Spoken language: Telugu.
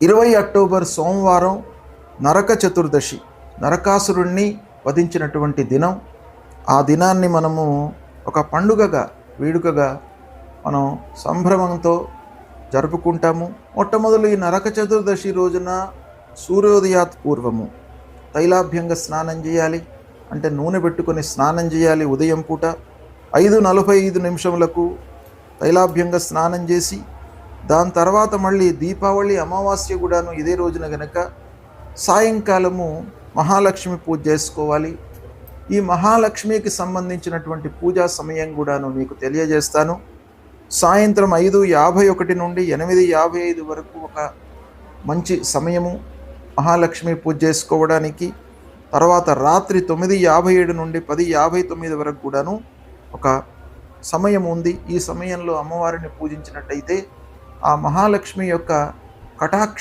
ఇరవై అక్టోబర్ సోమవారం నరక చతుర్దశి నరకాసురుణ్ణి వధించినటువంటి దినం. ఆ దినాన్ని మనము ఒక పండుగగా వేడుకగా మనం సంభ్రమంతో జరుపుకుంటాము. మొట్టమొదలు ఈ నరక చతుర్దశి రోజున సూర్యోదయాత్ పూర్వము తైలాభ్యంగా స్నానం చేయాలి. అంటే నూనె పెట్టుకొని స్నానం చేయాలి ఉదయం పూట. ఐదు నలభై ఐదు నిమిషములకు తైలాభ్యంగా స్నానం చేసి దాని తర్వాత మళ్ళీ దీపావళి అమావాస్య కూడాను ఇదే రోజున గనక సాయంకాలము మహాలక్ష్మి పూజ చేసుకోవాలి. ఈ మహాలక్ష్మికి సంబంధించినటువంటి పూజా సమయం కూడాను మీకు తెలియజేస్తాను. సాయంత్రం ఐదు యాభై ఒకటి నుండి ఎనిమిది యాభై ఐదు వరకు ఒక మంచి సమయము మహాలక్ష్మి పూజ చేసుకోవడానికి. తర్వాత రాత్రి తొమ్మిది యాభై ఏడు నుండి పది యాభై తొమ్మిది వరకు కూడాను ఒక సమయం ఉంది. ఈ సమయంలో అమ్మవారిని పూజించినట్టయితే ఆ మహాలక్ష్మి యొక్క కటాక్ష